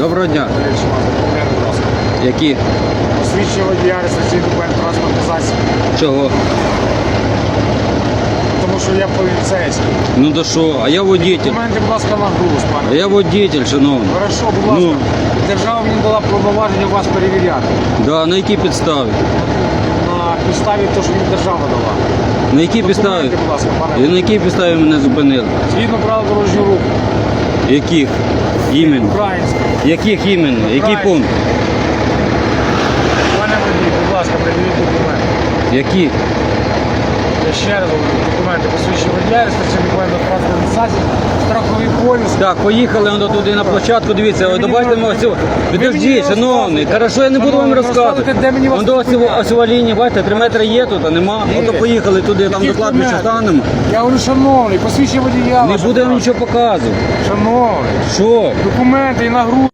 Доброго дня. Які? Свідчення водія реєстраційний документ транспортний засіб, Чого? тому що я поліцейський. Ну то що? А я водитель. Документи, будь ласка, на груз, А я водитель, шановний. Хорошо, будь ласка. Ну. Держава мені дала повноваження вас перевіряти. Да, на якій підставі? На підставі того, що мені держава дала. На якій підставі? Документи, будь ласка, І пане. на якій підставі мене зупинили? Згідно правил дорожнього руху. Яких? Іменно? Українське. Яких іменно? Який пункт? Пане водій, будь ласка, перевіріть документи. Які? Я ще раз говорю, документи посвідчення водія, реєстраційний документ на транспортний засіб, страховий поліс. Так, поїхали он туди на площадку, дивіться, мені ось бачите, не ось розказуйте. Ви мені Підождіть, не шановний, розказуйте. хорошо, я не буду вам Шановний, розказувати. розказуйте, де мені вас Вон до ось лінії, бачите, три метри є тут, а нема. Є. Ото поїхали туди, там Які докладніше документи? станемо. Я говорю, шановний, посвідчення водія. Не ваше, буде вам нічого показувати. Шановний, Що? документи і на гру.